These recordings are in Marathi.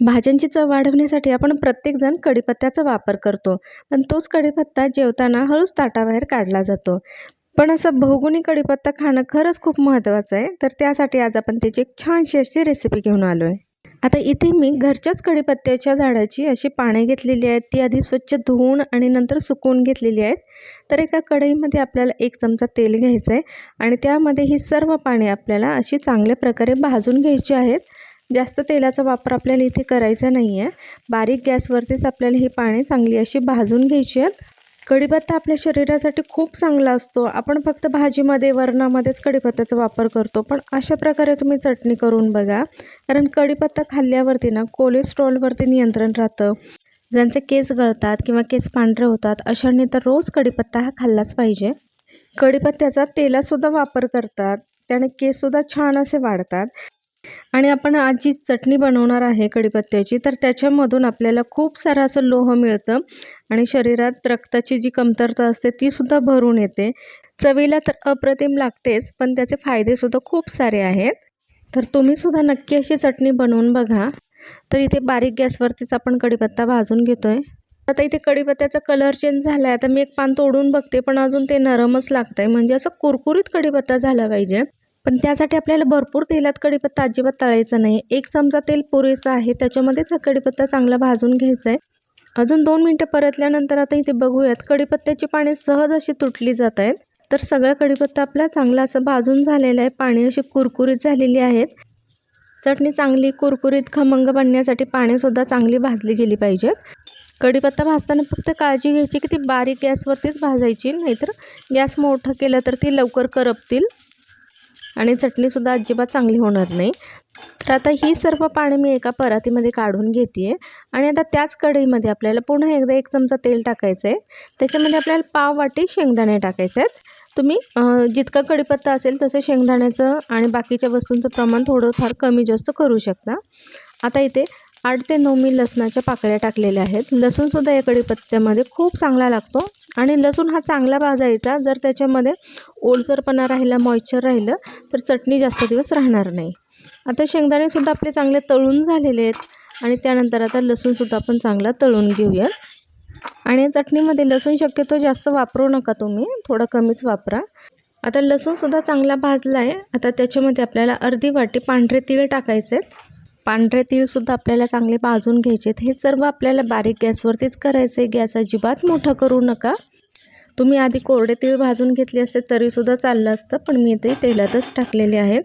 भाज्यांची चव वाढवण्यासाठी आपण प्रत्येकजण कढीपत्त्याचा वापर करतो. पण तोच कढीपत्ता जेवताना हळूच ताटाबाहेर काढला जातो. पण असं बहुगुणी कढीपत्ता खाणं खरंच खूप महत्त्वाचं आहे. तर त्यासाठी आज आपण त्याची एक छानशी अशी रेसिपी घेऊन आलो आहे आता इथे मी घरच्याच कढीपत्त्याच्या झाडाची अशी पाने घेतलेली आहेत. ती आधी स्वच्छ धुवून आणि नंतर सुकवून घेतलेली आहेत. तर एका कढईमध्ये आपल्याला एक चमचा तेल घ्यायचं आहे आणि त्यामध्ये ही सर्व पाने आपल्याला अशी चांगल्या प्रकारे भाजून घ्यायची आहेत. जास्त तेलाचा वापर आपल्याला इथे करायचा नाही आहे बारीक गॅसवरतीच आपल्याला ही पाने चांगली अशी भाजून घ्यायची आहेत कढीपत्ता आपल्या शरीरासाठी खूप चांगला असतो. आपण फक्त भाजीमध्ये वरणामध्येच कढीपत्त्याचा वापर करतो. पण अशा प्रकारे तुम्ही चटणी करून बघा. कारण कढीपत्ता खाल्ल्यावरती ना कोलेस्ट्रॉलवरती नियंत्रण राहतं. ज्यांचे केस गळतात किंवा केस पांढरे होतात अशांनी तर रोज कढीपत्ता हा खाल्लाच पाहिजे. कढीपत्त्याचा तेलासुद्धा वापर करतात. त्याने केससुद्धा छान असे वाढतात. आणि आपण आज जी चटणी बनवणार आहे कढीपत्त्याची तर त्याच्यामधून आपल्याला खूप सारं असं लोह मिळतं आणि शरीरात रक्ताची जी कमतरता असते तीसुद्धा भरून येते. चवीला तर अप्रतिम लागतेच पण त्याचे फायदेसुद्धा खूप सारे आहेत. तर तुम्हीसुद्धा नक्की अशी चटणी बनवून बघा. तर इथे बारीक गॅसवरतीच आपण कढीपत्ता भाजून घेतो आहे आता इथे कढीपत्त्याचा कलर चेंज झाला आहे आता मी एक पान तोडून बघते पण अजून ते नरमच लागतं आहे म्हणजे असं कुरकुरीत कढीपत्ता झाला पाहिजे. पण त्यासाठी आपल्याला भरपूर तेलात कढीपत्ता अजिबात तळायचा नाही. एक चमचा तेल पुरेसा आहे त्याच्यामध्येच हा कढीपत्ता चांगला भाजून घ्यायचा आहे अजून दोन मिनटं परतल्यानंतर आता इथे बघूयात कढीपत्त्याची पाने सहज अशी तुटली जात आहेत तर सगळा कढीपत्ता आपला चांगला असं भाजून झालेला आहे. पाणी अशी कुरकुरीत झालेली आहेत. चटणी चांगली कुरकुरीत खमंग बनण्यासाठी पाणीसुद्धा चांगली भाजली गेली पाहिजेत. कढीपत्ता भाजताना फक्त काळजी घ्यायची की ती बारीक गॅसवरतीच भाजायची नाहीतर गॅस मोठं केलं तर ती लवकर करपतील. आणि चटणीसुद्धा अजिबात चांगली होणार नाही. तर आता ही सर्व पाणी मी एका परातीमध्ये काढून घेते आहे आणि आता त्याच कढईमध्ये आपल्याला पुन्हा एकदा एक चमचा तेल टाकायचं आहे त्याच्यामध्ये आपल्याला पाव वाटी शेंगदाणे टाकायचे आहेत. तुम्ही जितका कढीपत्ता असेल तसं शेंगदाण्याचं आणि बाकीच्या वस्तूंचं प्रमाण थोडंफार कमी जास्त करू शकता. आता इथे आठ ते नऊ मी लसणाच्या पाकळ्या टाकलेल्या आहेत. लसूणसुद्धा या कढीपत्त्यामध्ये खूप चांगला लागतो. आणि लसूण हा चांगला भाजायचा. जर त्याच्यामध्ये ओलसरपणा राहिला मॉइश्चर राहिलं तर चटणी जास्त दिवस राहणार नाही. आता शेंगदाणेसुद्धा आपले चांगले तळून झालेले आहेत. आणि त्यानंतर आता लसूणसुद्धा आपण चांगला तळून घेऊयात. आणि चटणीमध्ये लसूण शक्यतो जास्त वापरू नका तुम्ही. थोडं कमीच वापरा. आता लसूणसुद्धा चांगला भाजला आहे आता त्याच्यामध्ये आपल्याला अर्धी वाटी पांढरे तीळ टाकायचे आहेत. पांढरे तीळसुद्धा आपल्याला चांगले भाजून घ्यायचे आहेत हे सर्व आपल्याला बारीक गॅसवरतीच करायचं आहे गॅस अजिबात मोठा करू नका. तुम्ही आधी कोरडे तीळ भाजून घेतले असते तरीसुद्धा चाललं असतं पण मी ते तेलातच टाकलेले आहेत.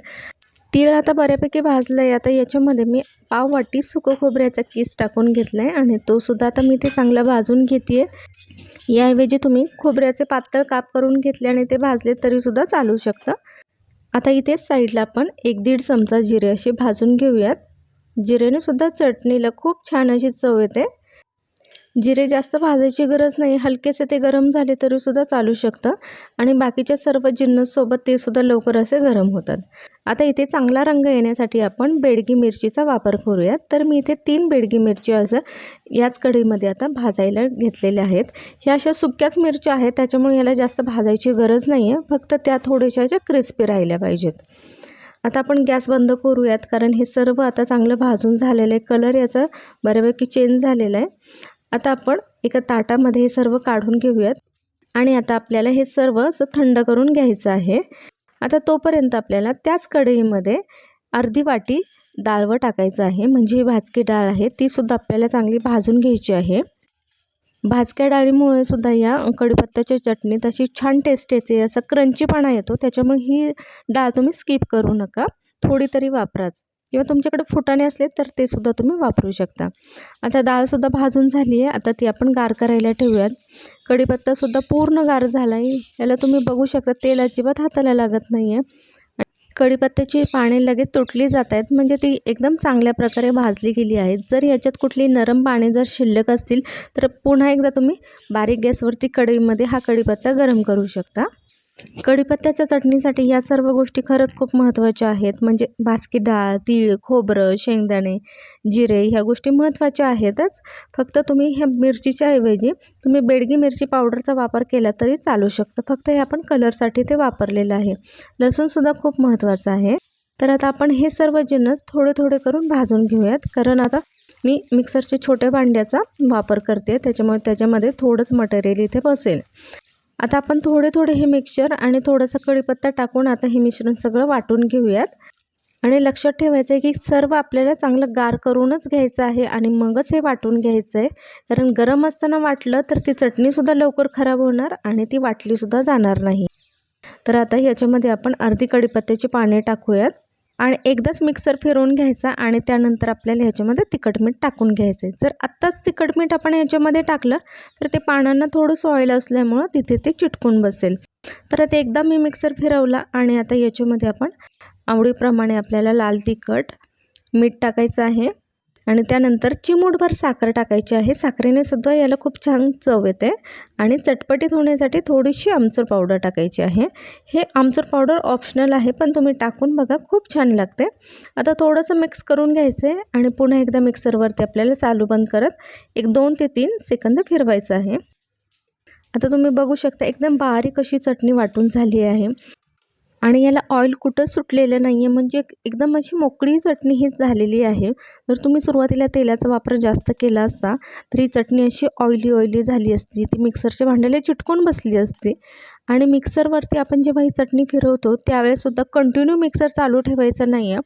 तीळ आता बऱ्यापैकी भाजलं आहे आता याच्यामध्ये मी पाव वाटी सुकं खोबऱ्याचा किस टाकून घेतला आहे आणि तो सुद्धा आता मी ते चांगला भाजून घेते आहे याऐवजी तुम्ही खोबऱ्याचे पातळ काप करून घेतले आणि ते भाजले तरीसुद्धा चालू शकतं. आता इथेच साईडला आपण एक दीड चमचा जिरे असे भाजून घेऊयात. जिरेनेसुद्धा चटणीला खूप छान अशी चव येते. जिरे जास्त भाजायची गरज नाही हलकेसे ते गरम झाले तरीसुद्धा चालू शकतं आणि बाकीच्या सर्व जिन्नससोबत ते सुद्धा लवकर असे गरम होतात. आता इथे चांगला रंग येण्यासाठी आपण बेडगी मिरचीचा वापर करूयात. तर मी इथे तीन बेडगी मिरची असं याच कढीमध्ये आता भाजायला घेतलेल्या आहेत. ह्या अशा सुक्याच मिरच्या आहेत त्याच्यामुळे याला जास्त भाजायची गरज नाही आहे फक्त त्या थोड्याशा अशा क्रिस्पी राहिल्या पाहिजेत. आता आपण गॅस बंद करूयात कारण हे सर्व आता चांगलं भाजून झालेलं आहे. कलर याचा बऱ्यापैकी चेंज झालेला आहे. आता आपण एका ताटामध्ये हे सर्व काढून घेऊयात. आणि आता आपल्याला हे सर्व असं थंड करून घ्यायचं आहे. आता तोपर्यंत आपल्याला त्याच कढईमध्ये अर्धी वाटी डाळवं टाकायचं आहे. म्हणजे ही भाजकी डाळ आहे तीसुद्धा आपल्याला चांगली भाजून घ्यायची आहे. भाजक्या डाळीमुळे सुद्धा या कढीपत्त्याच्या चटणीत अशी छान टेस्ट येते असा क्रंचीपणा येतो. त्याच्यामुळे ही डाळ तुम्ही स्किप करू नका. थोडी तरी वापराच. किंवा तुमच्याकडे फुटाणे असले तर ते सुद्धा तुम्ही वापरू शकता. आता डाळसुद्धा भाजून झाली आहे. आता ती आपण गार करायला ठेवूयात. कढीपत्तासुद्धा पूर्ण गार झाला आहे. याला तुम्ही बघू शकता तेल अजिबात हाताला लागत नाही आहे कढीपत्त्याची पाने लगेच तुटली जात आहेत. म्हणजे ती एकदम चांगल्या प्रकारे भाजली गेली आहेत. जर याच्यात कुठली नरम पाने जर शिल्लक असतील तर पुन्हा एकदा तुम्ही बारीक गॅसवरती कढईमध्ये हा कढीपत्ता गरम करू शकता. कढीपत्त्याच्या चटणीसाठी या सर्व गोष्टी खरंच खूप महत्त्वाच्या आहेत. म्हणजे भाजकी डाळ तीळ खोबरं शेंगदाणे जिरे ह्या गोष्टी महत्त्वाच्या आहेतच. फक्त तुम्ही ह्या मिरचीच्या ऐवजी तुम्ही बेडगी मिरची पावडरचा वापर केला तरी चालू शकतं. फक्त हे आपण कलरसाठी ते वापरलेलं आहे. लसूणसुद्धा खूप महत्त्वाचं आहे. तर आता आपण हे सर्व जिन्नस थोडे थोडे करून भाजून घेऊयात. कारण आता मी मिक्सरच्या छोट्या भांड्याचा वापर करते. त्याच्यामुळे त्याच्यामध्ये थोडंच मटेरियल इथे बसेल. आता आपण थोडे थोडे हे मिक्सचर आणि थोडासा कढीपत्ता टाकून आता हे मिश्रण सगळं वाटून घेऊयात. आणि लक्षात ठेवायचं आहे की सर्व आपल्याला चांगलं गार करूनच घ्यायचं आहे आणि मगच हे वाटून घ्यायचं आहे कारण गरम असताना वाटलं तर ती चटणीसुद्धा लवकर खराब होणार आणि ती वाटलीसुद्धा जाणार नाही. तर आता याच्यामध्ये आपण अर्धी कढीपत्त्याची पाने टाकूयात. आणि एकदाच मिक्सर फिरवून घ्यायचा आणि त्यानंतर आपल्याला ह्याच्यामध्ये तिखट मीठ टाकून घ्यायचं आहे जर आत्ताच तिखट मीठ आपण ह्याच्यामध्ये टाकलं तर ते पानांना थोडं सॉईल असल्यामुळं तिथे ते चिटकून बसेल. तर आता एकदा मी मिक्सर फिरवला आणि आता याच्यामध्ये आपण आवडीप्रमाणे आपल्याला लाल तिखट मीठ टाकायचं आहे. आणि त्यानंतर चिमूटभर साखर टाकायची आहे. साखरेने सुद्धा याला खूप छान चव येते. आणि चटपटीत होण्यासाठी थोडीशी आमचूर पावडर टाकायची आहे. हे आमचूर पावडर ऑप्शनल आहे पण तुम्ही टाकून बघा खूप छान लागते. आता थोडंसं मिक्स करून घ्यायचं आहे आणि पुन्हा एकदा मिक्सरवरती आपल्याला चालू बंद करत एक दोन ते तीन सेकंद फिरवायचं आहे. आता तुम्ही बघू शकता एकदम बारीक अशी चटणी वाटून झाली आहे. आणि याला ऑइल कुठंच सुटलेलं नाही आहे म्हणजे एकदम अशी मोकळी चटणी ही झालेली आहे. जर तुम्ही सुरुवातीला तेलाचा वापर जास्त केला असता तर ही चटणी अशी ऑइली ऑइली झाली असती. ती मिक्सरच्या भांड्याला चिटकून बसली असते. आणि मिक्सरवरती आपण जेव्हा ही चटणी फिरवतो त्यावेळेससुद्धा कंटिन्यू मिक्सर चालू ठेवायचं नाही आहे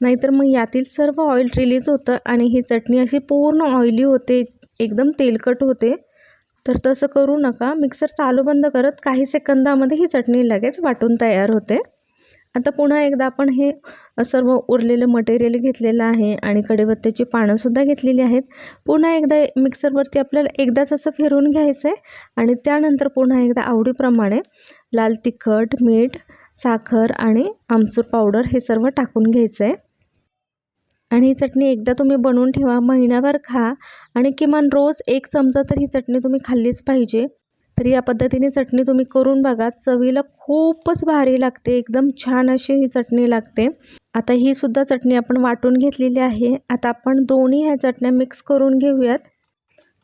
नाहीतर मग यातील सर्व ऑइल रिलीज होतं आणि ही चटणी अशी पूर्ण ऑइली होते एकदम तेलकट होते. तर तसं करू नका. मिक्सर चालू बंद करत काही सेकंदामध्ये ही चटणी लगेच वाटून तयार होते. आता पुन्हा एकदा आपण हे सर्व उरलेलं मटेरियल घेतलेलं आहे आणि कढीपत्त्याची पानंसुद्धा घेतलेली आहेत. पुन्हा एकदा मिक्सरवरती आपल्याला एकदाच असं फिरवून घ्यायचं आहे आणि त्यानंतर पुन्हा एकदा आवडीप्रमाणे लाल तिखट मीठ साखर आणि आमचूर पावडर हे सर्व टाकून घ्यायचं आहे आणि ही चटणी एकदा तुम्ही बनवून ठेवा महिनाभर खा आणि किमान रोज एक चमचा तर ही चटणी तुम्ही खाल्लीच पाहिजे. तर या पद्धतीने चटणी तुम्ही करून बघा चवीला खूपच भारी लागते एकदम छान अशी ही चटणी लागते. आता ही सुद्धा चटणी आपण वाटून घेतलेली आहे. आता आपण दोन्ही ह्या चटण्या मिक्स करून घेऊयात.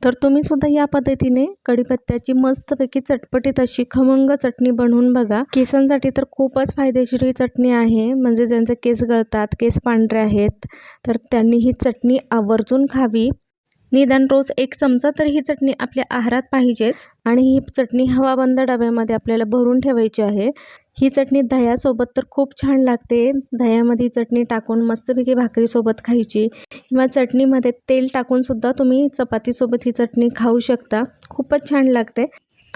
तर तुम्हीसुद्धा या पद्धतीने कढीपत्त्याची मस्तपैकी चटपटीत अशी खमंग चटणी बनवून बघा. केसांसाठी तर खूपच फायदेशीर ही चटणी आहे. म्हणजे ज्यांचे केस गळतात केस पांढरे आहेत तर त्यांनी ही चटणी आवर्जून खावी. निदान रोज एक चमचा तर ही चटणी आपल्या आहारात पाहिजेच. आणि ही चटणी हवाबंद डब्यामध्ये आपल्याला भरून ठेवायची आहे. ही चटणी दह्यासोबत तर खूप छान लागते. दह्यामध्ये चटणी टाकून मस्तपैकी भाकरीसोबत खायची. किंवा चटणीमध्ये तेल टाकूनसुद्धा तुम्ही चपातीसोबत ही चटणी खाऊ शकता. खूपच छान लागते.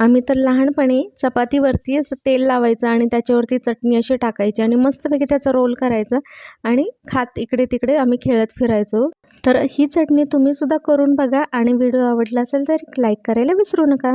आम्ही तर लहानपणी चपातीवरती असं तेल लावायचं आणि त्याच्यावरती चटणी अशी टाकायची आणि मस्तपैकी त्याचा रोल करायचा आणि खात इकडे तिकडे आम्ही खेळत फिरायचो. तर ही चटणी तुम्हीसुद्धा करून बघा आणि व्हिडिओ आवडला असेल तर लाईक करायला विसरू नका.